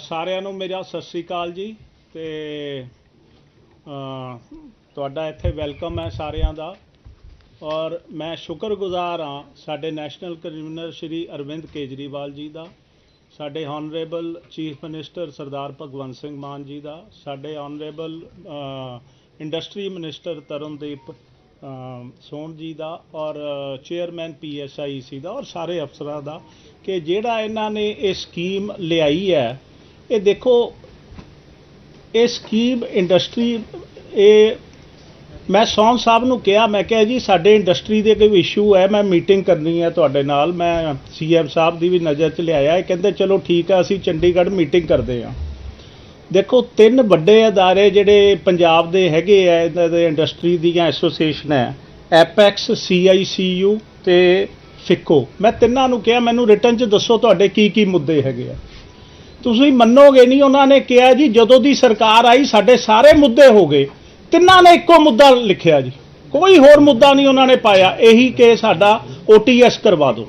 ਸਾਰਿਆਂ ਨੂੰ ਮੇਰਾ ਸਤਿ ਸ੍ਰੀ ਅਕਾਲ ਜੀ ਤੇ ਤੁਹਾਡਾ ਇੱਥੇ ਵੈਲਕਮ ਹੈ ਸਾਰਿਆਂ ਦਾ। ਔਰ ਮੈਂ ਸ਼ੁਕਰਗੁਜ਼ਾਰ ਹਾਂ ਸਾਡੇ ਨੈਸ਼ਨਲ ਕਨਵੀਨਰ ਸ਼੍ਰੀ ਅਰਵਿੰਦ ਕੇਜਰੀਵਾਲ ਜੀ ਦਾ, ਸਾਡੇ honourable chief minister Sardar Bhagwant Singh Mann ji ਦਾ, ਸਾਡੇ honourable industry minister Tarandeep Sond ji ਦਾ ਔਰ ਚੇਅਰਮੈਨ ਪੀਐਸਆਈਸੀ ਦਾ ਔਰ ਸਾਰੇ ਅਫਸਰਾਂ ਦਾ ਕਿ ਜਿਹੜਾ ਇਹਨਾਂ ਨੇ ਇਹ ਸਕੀਮ ਲਿਆਈ ਹੈ, ਇਹ ਦੇਖੋ, ਇਹ ਸਕੀਮ ਇੰਡਸਟਰੀ ਇਹ ਮੈਂ ਸੌਨ ਸਾਹਿਬ ਨੂੰ ਕਿਹਾ, ਮੈਂ ਕਿਹਾ ਜੀ ਸਾਡੇ ਇੰਡਸਟਰੀ ਦੇ ਕੋਈ ਇਸ਼ੂ ਹੈ, ਮੈਂ ਮੀਟਿੰਗ ਕਰਨੀ ਹੈ ਤੁਹਾਡੇ ਨਾਲ, ਮੈਂ ਸੀਐਮ ਸਾਹਿਬ ਦੀ ਵੀ ਨਜ਼ਰ 'ਚ ਲਿਆਇਆ, ਇਹ ਕਹਿੰਦੇ ਚਲੋ ਠੀਕ ਹੈ, ਅਸੀਂ ਚੰਡੀਗੜ੍ਹ ਮੀਟਿੰਗ ਕਰਦੇ ਹਾਂ। ਦੇਖੋ, ਤਿੰਨ ਵੱਡੇ ਅਦਾਰੇ ਜਿਹੜੇ ਪੰਜਾਬ ਦੇ ਹੈਗੇ ਆ, ਇਹਨਾਂ ਦੇ ਇੰਡਸਟਰੀ ਦੀਆਂ ਐਸੋਸੀਏਸ਼ਨ ਹੈ ਐਪੈਕਸ ਸੀਆਈਸੀਯੂ ਤੇ ਫਿਕੋ ਮੈਂ ਤਿੰਨਾਂ ਨੂੰ ਕਿਹਾ, ਮੈਨੂੰ ਰਿਟਰਨ 'ਚ ਦੱਸੋ ਤੁਹਾਡੇ ਕੀ ਕੀ ਮੁੱਦੇ ਹੈਗੇ ਆ। ਤੁਸੀਂ ਮੰਨੋਗੇ ਨਹੀਂ, ਉਹਨਾਂ ਨੇ ਕਿਹਾ ਜੀ, ਜਦੋਂ ਦੀ ਸਰਕਾਰ ਆਈ, ਸਾਡੇ ਸਾਰੇ ਮੁੱਦੇ ਹੋ ਗਏ। ਤਿੰਨਾਂ ਨੇ ਇੱਕੋ ਮੁੱਦਾ ਲਿਖਿਆ ਜੀ। ਕੋਈ ਹੋਰ ਮੁੱਦਾ ਨਹੀਂ ਉਹਨਾਂ ਨੇ ਪਾਇਆ। ਇਹੀ ਕਿ ਸਾਡਾ ਓਟੀਐਸ ਕਰਵਾ ਦਿਓ।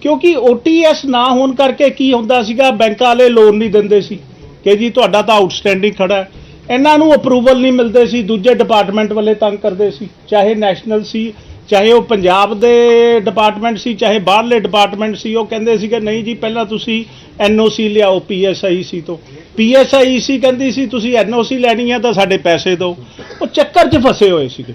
ਕਿਉਂਕਿ ਓਟੀਐਸ ਨਾ ਹੋਣ ਕਰਕੇ ਕੀ ਹੁੰਦਾ ਸੀਗਾ, ਬੈਂਕਾਂ ਵਾਲੇ ਲੋਨ ਨਹੀਂ ਦਿੰਦੇ ਸੀ। ਕਿ ਜੀ ਤੁਹਾਡਾ ਤਾਂ ਆਊਟਸਟੈਂਡਿੰਗ ਖੜਾ ਹੈ। ਇਹਨਾਂ ਨੂੰ ਅਪਰੂਵਲ ਨਹੀਂ ਮਿਲਦੇ ਸੀ, ਦੂਜੇ ਡਿਪਾਰਟਮੈਂਟ ਵਾਲੇ ਤੰਗ ਕਰਦੇ ਸੀ। ਚਾਹੇ ਨੈਸ਼ਨਲ ਸੀ, ਚਾਹੇ ਉਹ ਪੰਜਾਬ ਦੇ ਡਿਪਾਰਟਮੈਂਟ ਸੀ, ਚਾਹੇ ਬਾਹਰਲੇ ਡਿਪਾਰਟਮੈਂਟ ਸੀ, ਉਹ ਕਹਿੰਦੇ ਸੀ ਕਿ ਨਹੀਂ ਜੀ, ਪਹਿਲਾਂ ਤੁਸੀਂ ਐਨਓਸੀ ਲਿਆਓ ਪੀਐਸਆਈਸੀ ਤੋਂ। ਪੀਐਸਆਈਸੀ ਕਹਿੰਦੀ ਸੀ, ਤੁਸੀਂ ਐਨਓਸੀ ਲੈਣੀ ਹੈ ਤਾਂ ਸਾਡੇ ਪੈਸੇ ਦਿਓ। ਉਹ ਚੱਕਰ 'ਚ ਫਸੇ ਹੋਏ ਸੀਗੇ।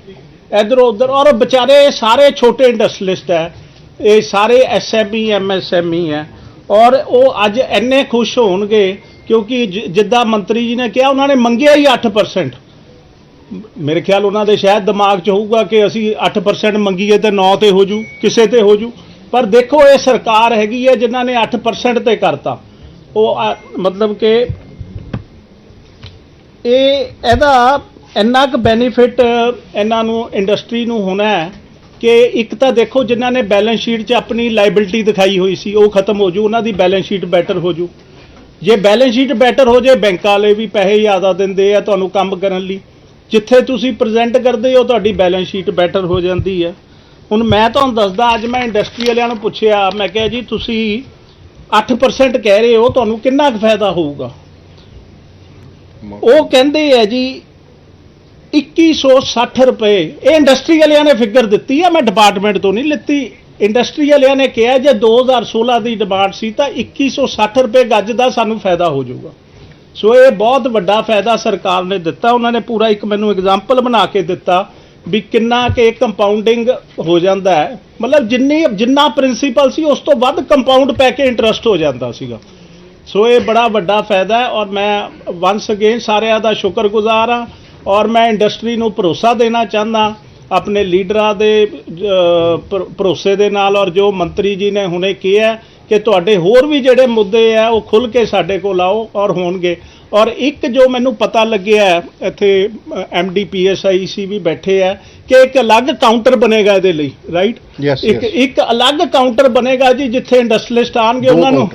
ਇਧਰੋਂ ਉਧਰ, ਔਰ ਵਿਚਾਰੇ ਸਾਰੇ ਛੋਟੇ ਇੰਡਸਟਰੀਲਿਸਟ ਹੈ। ਇਹ ਸਾਰੇ ਐਸਐਮਈ ਐਮਐਸਐਮਈ ਹੈ। ਔਰ ਉਹ ਅੱਜ ਇੰਨੇ ਖੁਸ਼ ਹੋਣਗੇ ਕਿਉਂਕਿ ਜ- ਜਿੱਦਾਂ ਮੰਤਰੀ ਜੀ ਨੇ ਕਿਹਾ, ਉਹਨਾਂ ਨੇ ਮੰਗਿਆ ਹੀ 8% ਮੇਰੇ ਖਿਆਲ ਉਹਨਾਂ ਦੇ ਸ਼ਾਇਦ ਦਿਮਾਗ 'ਚ ਹੋਊਗਾ ਕਿ ਅਸੀਂ 8% ਮੰਗੀਏ ਤੇ 9 ਤੇ ਹੋ ਜੂ, ਕਿਸੇ ਤੇ ਹੋ ਜੂ। ਪਰ ਦੇਖੋ, ਇਹ ਸਰਕਾਰ ਹੈਗੀ ਹੈ ਜਿਨ੍ਹਾਂ ਨੇ 8% ਤੇ ਕਰਤਾ। ਉਹ ਮਤਲਬ ਕਿ ਇਹ, ਇਹਦਾ ਇੰਨਾ ਕੁ ਬੈਨੀਫਿਟ ਇਹਨਾਂ ਨੂੰ ਇੰਡਸਟਰੀ ਨੂੰ ਹੋਣਾ ਹੈ ਕਿ ਇੱਕ ਤਾਂ ਦੇਖੋ, ਜਿਨ੍ਹਾਂ ਨੇ ਬੈਲੈਂਸ ਸ਼ੀਟ 'ਚ ਆਪਣੀ ਲਾਇਬਿਲਟੀ ਦਿਖਾਈ ਹੋਈ ਸੀ, ਉਹ ਖਤਮ ਹੋ ਜੂ, ਉਹਨਾਂ ਦੀ ਬੈਲੈਂਸ ਸ਼ੀਟ ਬੈਟਰ ਹੋ ਜੂ। ਜੇ ਬੈਲੈਂਸ ਸ਼ੀਟ ਬੈਟਰ ਹੋ ਜੇ ਬੈਂਕਾਂ ਵਾਲੇ ਵੀ ਪੈਸੇ ਜ਼ਿਆਦਾ ਦਿੰਦੇ ਆ, ਤੁਹਾਨੂੰ ਕੰਮ ਕਰਨ ਲਈ। ਜਿੱਥੇ ਤੁਸੀਂ ਪ੍ਰੈਜ਼ੈਂਟ ਕਰਦੇ ਹੋ, ਤੁਹਾਡੀ ਬੈਲੈਂਸ ਸ਼ੀਟ ਬੈਟਰ ਹੋ ਜਾਂਦੀ ਹੈ ਹੁਣ ਮੈਂ ਤੁਹਾਨੂੰ ਦੱਸਦਾ, ਅੱਜ ਮੈਂ ਇੰਡਸਟਰੀ ਵਾਲਿਆਂ ਨੂੰ ਪੁੱਛਿਆ, ਮੈਂ ਕਿਹਾ ਜੀ, ਤੁਸੀਂ 8% ਕਹਿ ਰਹੇ ਹੋ, ਤੁਹਾਨੂੰ ਕਿੰਨਾ ਕੁ ਫਾਇਦਾ ਹੋਊਗਾ? ਉਹ ਕਹਿੰਦੇ ਆ ਜੀ 2160 ਰੁਪਏ। ਇਹ ਇੰਡਸਟਰੀ ਵਾਲਿਆਂ ਨੇ ਫਿਗਰ ਦਿੱਤੀ ਆ, ਮੈਂ ਡਿਪਾਰਟਮੈਂਟ ਤੋਂ ਨਹੀਂ ਲਿੱਤੀ। ਇੰਡਸਟਰੀ ਵਾਲਿਆਂ ਨੇ ਕਿਹਾ ਜੇ 2016 ਦੀ ਡਿਮਾਂਡ ਸੀ ਤਾਂ 2160 ਰੁਪਏ ਗੱਜ ਦਾ ਸਾਨੂੰ ਫਾਇਦਾ ਹੋ ਜਾਊਗਾ। ਸੋ ਇਹ ਬਹੁਤ ਵੱਡਾ ਫਾਇਦਾ ਸਰਕਾਰ ਨੇ ਦਿੱਤਾ। ਉਹਨਾਂ ਨੇ ਪੂਰਾ ਇੱਕ ਮੈਨੂੰ ਐਗਜ਼ਾਮਪਲ ਬਣਾ ਕੇ ਦਿੱਤਾ ਵੀ ਕਿੰਨਾ ਕਿ ਕੰਪਾਊਂਡਿੰਗ ਹੋ ਜਾਂਦਾ ਹੈ। ਮਤਲਬ ਜਿੰਨੀ, ਜਿੰਨਾ ਪ੍ਰਿੰਸੀਪਲ ਸੀ, ਉਸ ਤੋਂ ਵੱਧ ਕੰਪਾਊਂਡ ਪੈ ਕੇ ਇੰਟਰਸਟ ਹੋ ਜਾਂਦਾ ਸੀਗਾ। ਸੋ ਇਹ ਬੜਾ ਵੱਡਾ ਫਾਇਦਾ ਹੈ ਔਰ ਮੈਂ ਵਾਂਸ ਅਗੇਨ ਸਾਰਿਆਂ ਦਾ ਸ਼ੁਕਰਗੁਜ਼ਾਰ ਹਾਂ ਔਰ ਮੈਂ ਇੰਡਸਟਰੀ ਨੂੰ ਭਰੋਸਾ ਦੇਣਾ ਚਾਹੁੰਦਾ। ਆਪਣੇ ਲੀਡਰਾਂ ਦੇ ਭਰੋਸੇ ਦੇ ਨਾਲ ਔਰ ਜੋ ਮੰਤਰੀ ਜੀ ਨੇ ਹੁਣੇ ਕਿਹਾ ਕਿ ਤੁਹਾਡੇ ਹੋਰ ਵੀ ਜਿਹੜੇ ਮੁੱਦੇ ਆ ਉਹ ਖੁੱਲ ਕੇ ਸਾਡੇ ਕੋਲ ਆਓ ਔਰ ਹੋਣਗੇ। ਔਰ ਇੱਕ ਜੋ ਮੈਨੂੰ ਪਤਾ ਲੱਗਿਆ ਇੱਥੇ ਐਮਡੀਪੀਐਸਆਈਸੀ ਵੀ ਬੈਠੇ ਆ ਕਿ ਇੱਕ ਅਲੱਗ ਕਾਊਂਟਰ ਬਣੇਗਾ ਇਹਦੇ ਲਈ ਰਾਈਟ? ਇੱਕ. ਇੱਕ ਅਲੱਗ ਕਾਊਂਟਰ ਬਣੇਗਾ ਜੀ ਜਿੱਥੇ ਇੰਡਸਟਰੀਲਿਸਟ ਆਣਗੇ ਉਹਨਾਂ ਨੂੰ।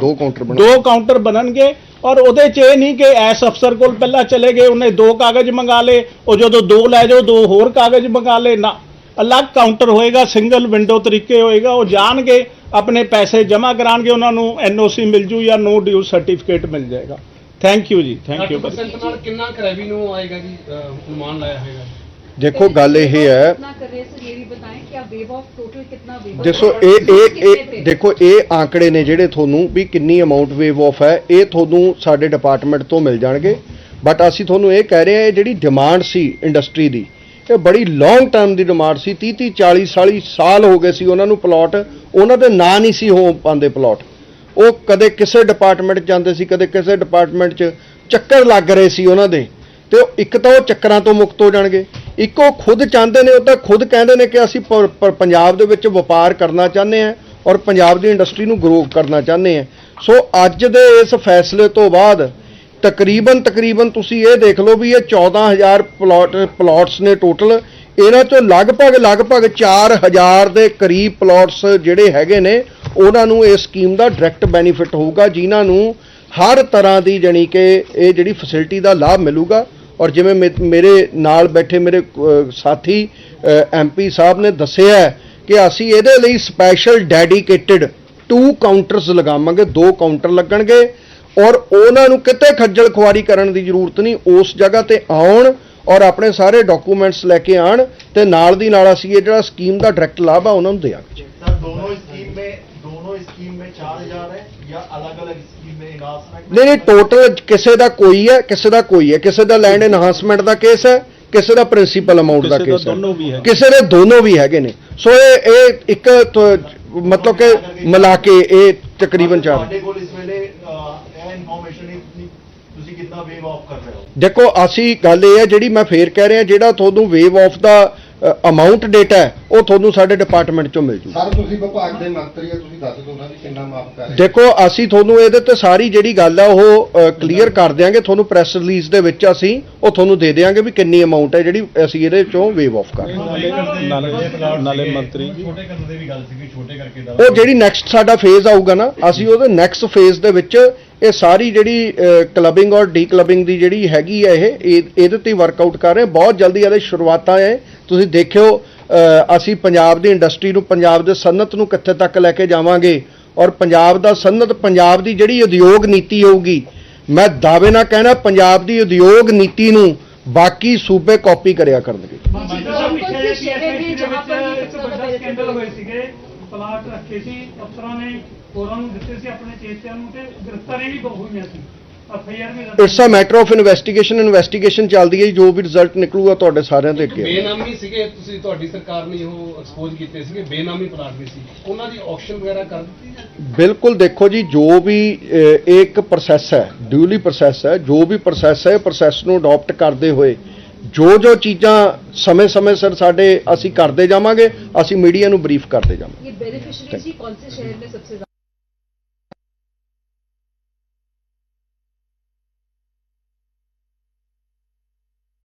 ਦੋ ਕਾਊਂਟਰ ਬਣਨਗੇ। ਔਰ ਉਹਦੇ 'ਚ ਇਹ ਨਹੀਂ ਕਿ ਐਸ ਅਫਸਰ ਕੋਲ ਪਹਿਲਾਂ ਚਲੇ ਗਏ ਉਹਨੇ ਦੋ ਕਾਗਜ਼ ਮੰਗਾ ਲਏ ਉਹ ਜਦੋਂ ਦੋ ਲੈ ਜਾਓ ਦੋ ਹੋਰ ਕਾਗਜ਼ ਮੰਗਾ ਲਏ ਨਾ। ਅਲੱਗ ਕਾਊਂਟਰ ਹੋਏਗਾ ਸਿੰਗਲ ਵਿੰਡੋ ਤਰੀਕੇ ਹੋਏਗਾ ਉਹ ਜਾਣਗੇ ਆਪਣੇ ਪੈਸੇ ਜਮ੍ਹਾਂ ਕਰਾਣਗੇ ਉਹਨਾਂ ਨੂੰ ਐਨਓਸੀ ਮਿਲ ਜੂ ਜਾਂ ਨੋ ਡਿਊ ਸਰਟੀਫਿਕੇਟ ਮਿਲ ਜਾਏਗਾ। ਥੈਂਕ ਯੂ ਜੀ ਥੈਂਕ ਯੂ 8% ਨਾਲ ਕਿੰਨਾ ਕੁ ਰੈਵਨਿਊ ਆਏਗਾ ਜੀ ਅਹ, ਅਨੁਮਾਨ ਲਾਇਆ ਹੈਗਾ देखो गल ये है ਦੇਖੋ ਇਹ ਇਹ ਇਹ ਦੇਖੋ ਇਹ ਆંકੜੇ ਨੇ ਜਿਹੜੇ ਤੁਹਾਨੂੰ ਵੀ ਕਿੰਨੀ ਅਮਾਉਂਟ ਵੇਵ ਆਫ ਹੈ ਇਹ ਤੁਹਾਨੂੰ ਸਾਡੇ ਡਿਪਾਰਟਮੈਂਟ ਤੋਂ ਮਿਲ ਜਾਣਗੇ। ਬਟ ਅਸੀਂ ਤੁਹਾਨੂੰ ਇਹ ਕਹਿ ਰਹੇ ਹਾਂ ਇਹ ਜਿਹੜੀ ਡਿਮਾਂਡ ਸੀ ਇੰਡਸਟਰੀ ਦੀ ਇਹ ਬੜੀ ਲੌਂਗ ਟਰਮ ਦੀ ਡਿਮਾਂਡ ਸੀ। 30 30 40 40 ਸਾਲ ਹੋ ਗਏ ਸੀ ਉਹਨਾਂ ਨੂੰ ਪਲਾਟ ਉਹਨਾਂ ਦੇ ਨਾਂ ਨਹੀਂ ਸੀ ਹੋ ਪਾਉਂਦੇ ਪਲਾਟ ਉਹ ਕਦੇ ਕਿਸੇ ਡਿਪਾਰਟਮੈਂਟ ਜਾਂਦੇ ਸੀ ਕਦੇ ਕਿਸੇ ਡਿਪਾਰਟਮੈਂਟ 'ਚ ਚੱਕਰ ਲੱਗ ਰਹੇ ਸੀ ਉਹਨਾਂ ਦੇ। ਤੇ ਉਹ ਇੱਕ ਤਾਂ ਉਹ ਚੱਕਰਾਂ ਤੋਂ ਮੁਕਤ ਹੋ ਜਾਣਗੇ। ਇੱਕ ਉਹ ਖੁਦ ਚਾਹੁੰਦੇ ਨੇ, ਉਹ ਤਾਂ ਖੁਦ ਕਹਿੰਦੇ ਨੇ ਕਿ ਅਸੀਂ ਪ- ਪ- ਪੰਜਾਬ ਦੇ ਵਿੱਚ ਵਪਾਰ ਕਰਨਾ ਚਾਹੁੰਦੇ ਹਾਂ ਔਰ ਪੰਜਾਬ ਦੀ ਇੰਡਸਟਰੀ ਨੂੰ ਗਰੋ ਕਰਨਾ ਚਾਹੁੰਦੇ ਹਾਂ। ਸੋ ਅੱਜ ਦੇ ਇਸ ਫੈਸਲੇ ਤੋਂ ਬਾਅਦ ਤਕਰੀਬਨ ਤਕਰੀਬਨ ਤੁਸੀਂ ਇਹ ਦੇਖ ਲਓ ਵੀ ਇਹ 14000 ਪਲਾਟ, ਪਲਾਟਸ ਨੇ ਟੋਟਲ। ਇਹਨਾਂ ਚੋਂ ਲਗਭਗ ਲਗਭਗ 4000 ਦੇ ਕਰੀਬ ਪਲਾਟਸ ਜਿਹੜੇ ਹੈਗੇ ਨੇ, ਉਹਨਾਂ ਨੂੰ ਇਸ ਸਕੀਮ ਦਾ ਡਾਇਰੈਕਟ ਬੈਨੀਫਿਟ ਹੋਊਗਾ, ਜਿਨ੍ਹਾਂ ਨੂੰ ਹਰ ਤਰ੍ਹਾਂ ਦੀ ਜਾਣੀ ਕਿ ਇਹ ਜਿਹੜੀ ਫੈਸਿਲਿਟੀ ਦਾ ਲਾਭ ਮਿਲੂਗਾ। ਔਰ ਜਿਵੇਂ ਮੇ- ਮੇਰੇ ਨਾਲ ਬੈਠੇ ਮੇਰੇ ਅਹ, ਸਾਥੀ ਐਮਪੀ ਸਾਹਿਬ ਨੇ ਦੱਸਿਆ ਕਿ ਅਸੀਂ ਇਹਦੇ ਲਈ ਸਪੈਸ਼ਲ ਡੈਡੀਕੇਟਿਡ ਟੂ ਕਾਊਂਟਰਸ ਲਗਾਵਾਂਗੇ ਦੋ ਕਾਊਂਟਰ ਲੱਗਣਗੇ ਔਰ ਉਹਨਾਂ ਨੂੰ ਕਿਤੇ ਖੱਜਲ ਖੁਆਰੀ ਕਰਨ ਦੀ ਜ਼ਰੂਰਤ ਨਹੀਂ ਉਸ ਜਗ੍ਹਾ ਤੇ ਆਉਣ ਔਰ ਆਪਣੇ ਸਾਰੇ ਡਾਕੂਮੈਂਟਸ ਲੈ ਕੇ ਆਣ ਤੇ ਨਾਲ ਦੀ ਨਾਲ ਅਸੀਂ ਇਹ ਜਿਹੜਾ ਸਕੀਮ ਦਾ ਡਾਇਰੈਕਟ ਲਾਭ ਆ ਉਹਨਾਂ ਨੂੰ ਦੇਵਾਂਗੇ ਨਹੀਂ ਨਹੀਂ ਟੋਟਲ ਕਿਸੇ ਦਾ ਕੋਈ ਹੈ ਕਿਸੇ ਦਾ ਕੋਈ ਹੈ। ਕਿਸੇ ਦਾ ਲੈਂਡ ਐਨਹਾਂਸਮੈਂਟ ਦਾ ਕੇਸ ਹੈ ਕਿਸੇ ਦਾ ਪ੍ਰਿੰਸੀਪਲ ਅਮਾਉਂਟ ਦਾ ਕਿਸੇ ਦਾ ਕੇਸ ਹੈ। ਦੋਨੋਂ ਵੀ ਹੈ। ਕਿਸੇ ਦੇ ਦੋਨੋਂ ਵੀ ਹੈਗੇ ਨੇ। ਸੋ ਇਹ ਇਹ ਇੱਕ ਤੋਂ- ਮਤਲਬ ਕਿ ਮਿਲਾ ਕੇ ਇਹ ਤਕਰੀਬਨ ਚਾਰ ਤੁਹਾਡੇ ਕੋਲ ਇਸ ਵੇਲੇ ਅਹ, ਇਹ ਇਨਫੋਰਮੇਸ਼ਨ ਹੈ ਕਿ ਤੁਸੀਂ ਕਿੰਨਾ ਵੇਵ ਆਫ ਕਰ ਰਹੇ ਹੋ? ਦੇਖੋ ਅਸੀਂ ਗੱਲ ਇਹ ਹੈ ਜਿਹੜੀ ਮੈਂ ਫੇਰ ਕਹਿ ਰਿਹਾ ਜਿਹੜਾ ਤੁਹਾਨੂੰ ਵੇਵ ਆਫ ਦਾ ਅਮਾਉਂਟ ਡੇਟਾ ਹੈ ਉਹ ਤੁਹਾਨੂੰ ਸਾਡੇ ਡਿਪਾਰਟਮੈਂਟ ਚੋਂ ਮਿਲ ਜੂ ਸਰ ਤੁਸੀਂ ਵਿਭਾਗ ਦੇ ਮੰਤਰੀ ਆ ਤੁਸੀਂ ਦੱਸ ਦਿਓ ਨਾ ਵੀ ਕਿੰਨਾ ਮਾਫ ਕਰ ਦੇਖੋ ਅਸੀਂ ਤੁਹਾਨੂੰ ਇਹਦੇ ਤੇ ਸਾਰੀ ਜਿਹੜੀ ਗੱਲ ਆ ਉਹ ਕਲੀਅਰ ਕਰ ਦਿਆਂਗੇ। ਤੁਹਾਨੂੰ ਪ੍ਰੈਸ ਰਿਲੀਜ਼ ਦੇ ਵਿੱਚ ਅਸੀਂ ਉਹ ਤੁਹਾਨੂੰ ਦੇ ਦਿਆਂਗੇ ਵੀ ਕਿੰਨੀ ਅਮਾਉਂਟ ਹੈ ਜਿਹੜੀ ਅਸੀਂ ਇਹਦੇ ਚੋਂ ਵੇਵ ਆਫ ਕਰ। ਨਾਲੇ ਮੰਤਰੀ। ਛੋਟੇ ਕਰਨ ਦੀ ਵੀ ਗੱਲ ਸੀ ਛੋਟੇ ਕਰਕੇ ਦਾ ਉਹ ਜਿਹੜੀ ਨੈਕਸਟ ਸਾਡਾ ਫੇਜ਼ ਆਊਗਾ ਨਾ ਅਸੀਂ ਉਹਦੇ ਨੈਕਸਟ ਫੇਜ਼ ਦੇ ਵਿੱਚ ਇਹ ਸਾਰੀ ਜਿਹੜੀ ਕਲੱਬਿੰਗ ਔਰ ਡੀ ਕਲੱਬਿੰਗ ਦੀ ਜਿਹੜੀ ਹੈਗੀ ਹੈ ਇਹ ਇਹਦੇ ਤੇ ਵਰਕਆਊਟ ਕਰ ਰਹੇ ਬਹੁਤ ਜਲਦੀ ਇਹਦੇ ਸ਼ੁਰੂਆਤਾਂ ਹੈ ਤੁਸੀਂ ਦੇਖਿਓ ਅਸੀਂ ਪੰਜਾਬ ਦੀ ਇੰਡਸਟਰੀ ਨੂੰ ਪੰਜਾਬ ਦੇ ਸਨਅਤ ਨੂੰ ਕਿੱਥੇ ਤੱਕ ਲੈ ਕੇ ਜਾਵਾਂਗੇ ਔਰ ਪੰਜਾਬ ਦਾ ਸਨਅਤ ਪੰਜਾਬ ਦੀ ਜਿਹੜੀ ਉਦਯੋਗ ਨੀਤੀ ਹੋਊਗੀ ਮੈਂ ਦਾਅਵੇ ਨਾਲ ਕਹਿਣਾ ਪੰਜਾਬ ਦੀ ਉਦਯੋਗ ਨੀਤੀ ਨੂੰ ਬਾਕੀ ਸੂਬੇ ਕਾਪੀ ਕਰਿਆ ਕਰਨਗੇ। ਪਲਾਟ ਰੱਖੇ ਸੀ ਅਫਸਰਾਂ ਨੇ ਹੋਰਾਂ ਨੂੰ ਦਿੱਤੇ ਸੀ ਆਪਣੇ ਚੇਤਿਆਂ ਨੂੰ ਤੇ ਗ੍ਰਿਫਤਾਰੀ ਵੀ ਬਹੁਤ ਹੋਈਆਂ ਸੀ ਐਫਆਈਆਰ ਵੀ ਦਰਜ it's a matter of investigation investigation ਚੱਲਦੀ ਹੈ ਜੀ, ਜੋ ਵੀ ਰਿਜ਼ਲਟ ਨਿਕਲੂਗਾ ਤੁਹਾਡੇ ਸਾਰਿਆਂ ਦੇ ਅੱਗੇ ਬੇਨਾਮੀ ਸੀਗੇ ਤੁਸੀਂ ਤੁਹਾਡੀ ਸਰਕਾਰ ਨੇ ਉਹ ਐਕਸਪੋਜ਼ ਕੀਤੇ ਸੀਗੇ ਬੇਨਾਮੀ ਪਲਾਟ ਵੀ ਸੀ ਉਹਨਾਂ ਦੀ ਆਕਸ਼ਨ ਵਗੈਰਾ ਕਰ ਦਿੱਤੀ ਜਾਂ ਬਿਲਕੁਲ ਦੇਖੋ ਜੀ ਜੋ ਵੀ ਅਹ, ਇਹ ਇੱਕ ਪ੍ਰੋਸੈਸ ਹੈ ਡਿਊਲੀ ਪ੍ਰੋਸੈਸ ਹੈ ਜੋ ਵੀ ਪ੍ਰੋਸੈਸ ਹੈ ਪ੍ਰੋਸੈਸ ਨੂੰ ਅਡਾਪਟ ਕਰਦੇ ਹੋਏ ਜੋ ਜੋ ਚੀਜ਼ਾਂ ਸਮੇਂ-ਸਮੇਂ ਸਿਰ ਸਾਡੇ ਅਸੀਂ ਕਰਦੇ ਜਾਵਾਂਗੇ ਅਸੀਂ ਮੀਡੀਆ ਨੂੰ ਬਰੀਫ ਕਰਦੇ ਜਾਵਾਂਗੇ ये बेनिफिशियरीज ही कौन से शहर में सबसे ज्यादा